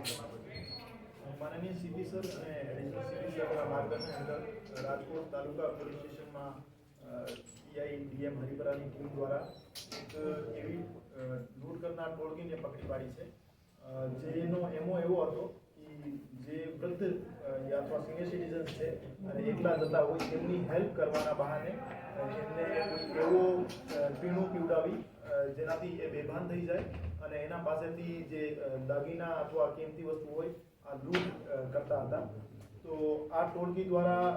માનનીય CP sir અને additional CP સરના માર્ગદર્શન હેઠળ રાજકોટ તાલુકા પોલીસ સ્ટેશનમાં પીઆઈ ડીએમ હરિપરાની ટીમ દ્વારા એક એવી લૂંટ કરનાર ટોળકીને પકડી પાડી છે. જેનો એમો એવો હતો કે જે વૃદ્ધ અથવા સિનિયર સિટીઝન્સ છે અને એકલા જતા હોય એમની હેલ્પ કરવાના બહાને એમને એવો પીણું પીવડાવી જેનાથી એ બેભાન થઈ જાય અને એના પાસેથી જે દાગીના અથવા કિંમતી વસ્તુ હોય, આ લૂંટ કરતા હતા. તો આ ટોળકી દ્વારા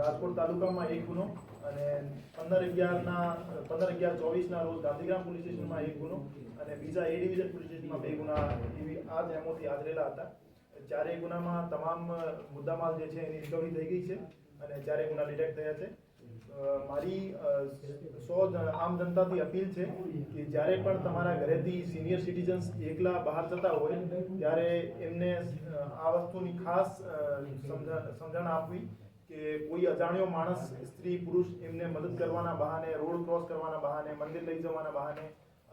રાજકોટ તાલુકામાં એક ગુનો અને પંદર અગિયારના પંદર અગિયાર ચોવીસના રોજ ગાંધીગ્રામ પોલીસ સ્ટેશનમાં એક ગુનો અને બીજા એ ડિવિઝન પોલીસ સ્ટેશનમાં બે ગુના એવી આ જ એમોથી આચરેલા હતા. ચારેય ગુનામાં તમામ મુદ્દામાલ જે છે એની રિકવરી થઈ ગઈ છે અને ચારેય ગુના ડિટેક્ટ થયા છે. મારી સો આમ જનતાથી અપીલ છે કે જ્યારે પણ તમારા ઘરેથી સિનિયર સિટીઝન્સ એકલા બહાર જતા હોય, ત્યારે એમને આ વસ્તુની ખાસ સમજણ આપવી કે કોઈ અજાણ્યો માણસ, સ્ત્રી, પુરુષ એમને મદદ કરવાના બહાને, રોડ ક્રોસ કરવાના બહાને, મંદિર લઈ જવાના બહાને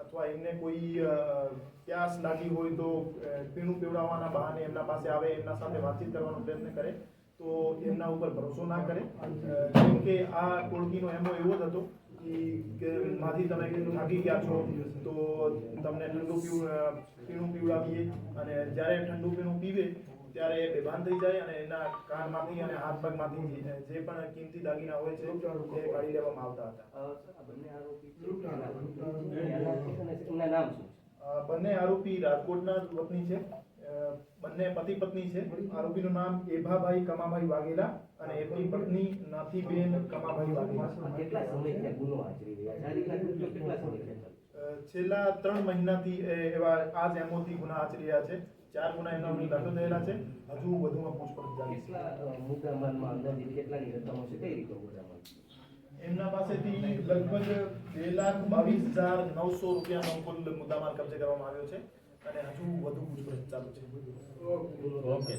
અથવા એમને કોઈ પ્યાસ લાગી હોય તો પીણું પીવડાવવાના બહાને એમના પાસે આવે, એમના સાથે વાતચીત કરવાનો પ્રયત્ન કરે, તો એમના ઉપર ભરોસો ના કરે. કેમ કે આ ટોળકીનો એમો એવો જ હતો કે માથી તમે થાકી ગયા છો, તો તમને ઠંડુ પીણું પીવડાવીએ અને જ્યારે ઠંડુ પીણું પીવે, ત્યારે એ બેભાન થઈ જાય અને એના કાનમાંથી અને હાથ પગમાંથી જે પણ કિંમતી દાગીના હોય છે, એ કાઢી લેવામાં આવતા હતા. એમના નામ શું બંને આરોપી રાજકોટના જ વતની છે. બંને પતિ પત્ની છે. આરોપીનું નામ એભાભાઈ કમાભાઈ વાઘેલા અને એમની પત્ની નાથીબેન કમાભાઈ વાઘેલા. કેટલા સમયથી ગુનો આચરી રહ્યા છે? આ રીતના કૃત્યો કેટલા સમયથી ચાલુ છે? અ, છેલ્લા ત્રણ મહિનાથી એવા આ જ એમઓથી ગુના આચરી રહ્યા છે. ચાર ગુના એમના ઉપર દાખલ થયેલા છે. હજુ વધુમાં પૂછપરછ ચાલી કેટલા અ, મુદ્દામાલમાં અંદાજિત કેટલાની રકમો છે? કઈ રીતે મુદ્દામાલ? એમના પાસેથી લગભગ બે લાખ બાવીસ હજાર નવસો રૂપિયાનો કુલ મુદ્દામાલ કબજે કરવામાં આવ્યો છે અને હજુ વધુ પૂછપરછ ચાલુ છે. ઓકે.